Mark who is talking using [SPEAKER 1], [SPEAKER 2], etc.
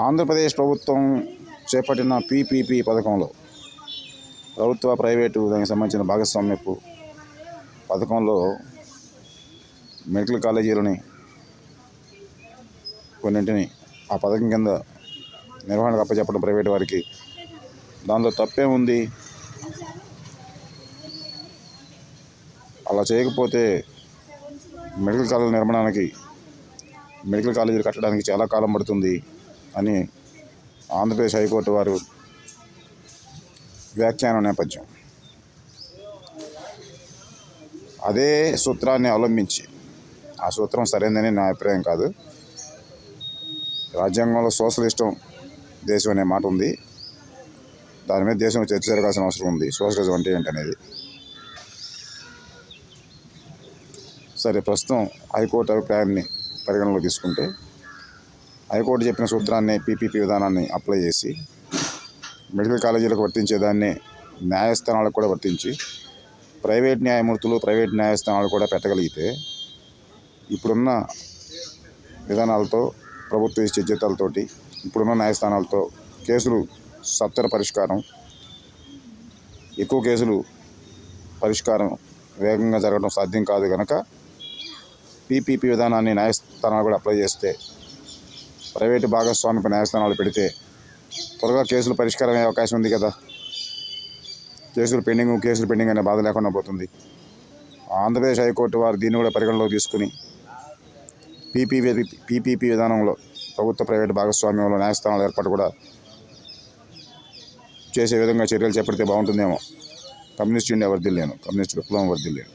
[SPEAKER 1] ఆంధ్రప్రదేశ్ ప్రభుత్వం చేపట్టిన పీపీపీ పథకంలో ప్రభుత్వ ప్రైవేటు దానికి సంబంధించిన భాగస్వామ్యపు పథకంలో మెడికల్ కాలేజీలని కొన్నింటిని ఆ పథకం కింద నిర్వహణకు అప్పచెప్పడం ప్రైవేట్ వారికి దానిలో తప్పే ఉంది. అలా చేయకపోతే మెడికల్ కాలేజీ నిర్మాణానికి మెడికల్ కాలేజీలు కట్టడానికి చాలా కాలం పడుతుంది అని ఆంధ్రప్రదేశ్ హైకోర్టు వారు వ్యాఖ్యానం నేపథ్యం. అదే సూత్రాన్ని అవలంబించి ఆ సూత్రం సరైనదని నా అభిప్రాయం కాదు. రాజ్యాంగంలో సోషలిస్టం దేశం అనే మాట ఉంది. దాని మీద దేశం చర్చ జరగాల్సిన అవసరం ఉంది. సోషలిజం అంటే ఏంటనేది? సరే ప్రస్తుతం హైకోర్టు అభిప్రాయాన్ని పరిగణలోకి తీసుకుంటే హైకోర్టు చెప్పిన సూత్రాన్ని పీపీపీ విధానాన్ని అప్లై చేసి మెడికల్ కాలేజీలకు వర్తించేదాన్ని న్యాయస్థానాలకు కూడా వర్తించి ప్రైవేట్ న్యాయమూర్తులు ప్రైవేట్ న్యాయస్థానాలు కూడా పెట్టగలిగితే ఇప్పుడున్న విధానాలతో ప్రభుత్వ ఇచ్చే జీతాలతోటి ఇప్పుడున్న న్యాయస్థానాలతో కేసులు సత్వర పరిష్కారం ఎక్కువ కేసులు పరిష్కారం వేగంగా జరగడం సాధ్యం కాదు కనుక పీపీపీ విధానాన్ని న్యాయస్థానాలు కూడా అప్లై చేస్తే ప్రైవేటు భాగస్వామిక న్యాయస్థానాలు పెడితే త్వరగా కేసులు పరిష్కారం అయ్యే అవకాశం ఉంది కదా. కేసులు పెండింగ్ కేసులు పెండింగ్ అనే బాధ లేకుండా పోతుంది. ఆంధ్రప్రదేశ్ హైకోర్టు వారు దీన్ని కూడా పరిగణలోకి తీసుకుని పీపీపీ పీపీపీ విధానంలో ప్రభుత్వ ప్రైవేటు భాగస్వామ్యంలో న్యాయస్థానాల ఏర్పాటు కూడా చేసే విధంగా చర్యలు చేపడితే బాగుంటుందేమో. కమ్యూనిస్ట్ ఇండియా వర్దిల్లేను కమ్యూనిస్ట్ విప్లవం వర్దిల్లేను